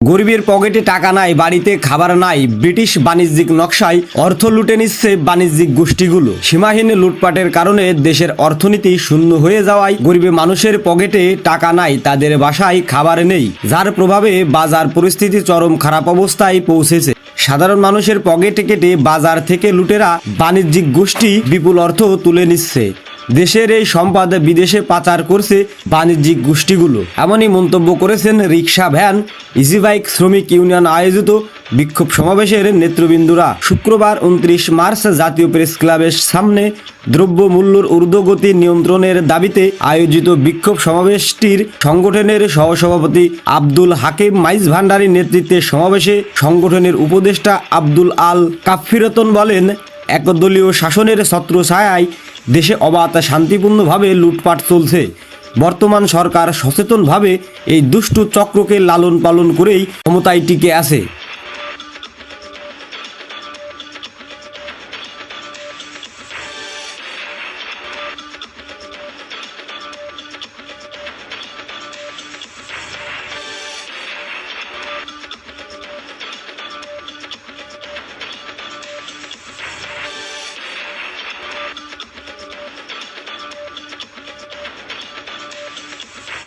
গরিবের পকেটে টাকা নাই, বাড়িতে খাবার নাই, ব্রিটিশ বাণিজ্যিক নকশায় অর্থ লুটে নিচ্ছে বাণিজ্যিক গোষ্ঠীগুলো। সীমাহীন লুটপাটের কারণে দেশের অর্থনীতি শূন্য হয়ে যাওয়ায় গরিবের মানুষের পকেটে টাকা নাই, তাদের বাসায় খাবার নেই, যার প্রভাবে বাজার পরিস্থিতি চরম খারাপ অবস্থায় পৌঁছেছে। সাধারণ মানুষের পকেটে কেটে বাজার থেকে লুটেরা বাণিজ্যিক গোষ্ঠী বিপুল অর্থ তুলে নিচ্ছে। দেশের এই সম্পদ বিদেশে পাচার করছে বাণিজ্যিক গোষ্ঠীগুলো। এমনই মন্তব্য করেছেন রিক্সা ভ্যান ইজি বাইক শ্রমিক ইউনিয়ন আয়োজিত বিক্ষোভ সমাবেশের নেতৃবৃন্দুরা। শুক্রবার উনত্রিশ মার্চ জাতীয় প্রেস ক্লাবের সামনে দ্রব্য মূল্যর ঊর্ধ্বগতি নিয়ন্ত্রণের দাবিতে আয়োজিত বিক্ষোভ সমাবেশটির সংগঠনের সহসভাপতি আব্দুল হাকিম মাইজ ভান্ডারীর নেতৃত্বে সমাবেশে সংগঠনের উপদেষ্টা আব্দুল আল কাফিরতন বলেন একদলীয় শাসনের ছত্র ছায়ায় দেশে অবাধ শান্তিপূর্ণভাবে লুটপাট চলছে। বর্তমান সরকার সচেতনভাবে এই দুষ্টু চক্রকে লালন পালন করেই ক্ষমতায় টিকে আছে।